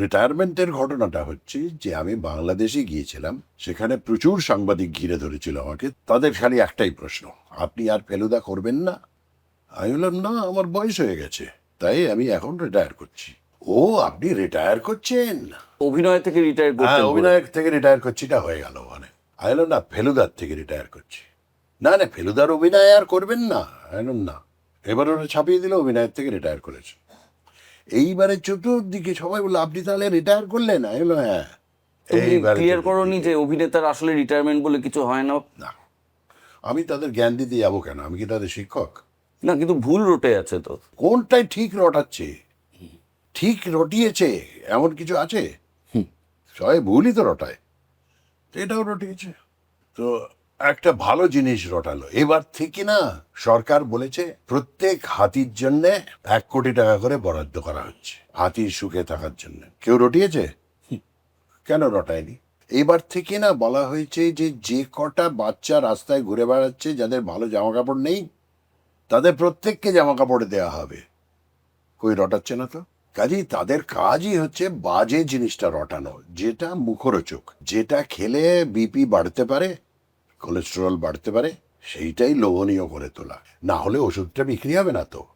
রিটায়ারমেন্টের ঘটনাটা হচ্ছে যে আমি বাংলাদেশে গিয়েছিলাম সেখানে প্রচুর সাংবাদিক ঘিরে ধরেছিল আমাকে। তাদের খালি একটাই প্রশ্ন আপনি আর ফেলুদা করবেন না? আমি বললাম না আমার বয়স হয়ে গেছে তাই আমি এখন রিটায়ার করছি। ও আপনি রিটায়ার করছেন? অভিনয় থেকে রিটায়ার হ্যাঁ অভিনয় থেকে রিটায়ার করছিটা হয়ে গেল মানে। আমি বললাম না ফেলুদার থেকে রিটায়ার করছি। না না ফেলুদার অভিনয় আর করবেন না। আমি না। এবার ওরা ছাপিয়ে দিল অভিনয়ের থেকে রিটায়ার করেছে। এইবারে চতুর্দিকে সবাই বলল আপনি তাহলে রিটায়ার করলেন? আমি বললাম হ্যাঁ। ক্লিয়ার। করনি যে অভিনেতার আসলে রিটায়ারমেন্ট বলে কিছু হয় না? না। আমি তাদের জ্ঞান দিতে যাব কেন? আমি কি তাদের শিক্ষক? না কিন্তু ভুল রোটে আছে তো। কোনটাই ঠিক রটাচ্ছে? ঠিক রটিয়েছে? এমন কিছু আছে? সবাই ভুলই তো রটায়। এটাও রটিয়েছে। তো একটা ভালো জিনিস রটালো। এবার থেকে না? সরকার বলেছে প্রত্যেক হাতির জন্য এক কোটি টাকা করে বরাদ্দ করা হচ্ছে, হাতির সুখে থাকার জন্য। কেউ রটিয়েছে? কেন রটায়নি? এবার থেকে না? বলা হয়েছে যে যে কটা বাচ্চা রাস্তায় ঘুরে বেড়াচ্ছে, যাদের ভালো জামা কাপড় নেই, তাদের প্রত্যেককে জামা কাপড় দেওয়া হবে। কই রটাচ্ছে না তো? কাজেই তাদের কাজই হচ্ছে বাজে জিনিসটা রটানো, যেটা মুখরোচক, যেটা খেলে বিপি বাড়তে পারে কোলেস্টেরল বাড়তে পারে সেইটাই লোভনীয় করে তোলা। না হলে ওষুধটা বিক্রি হবে না তো।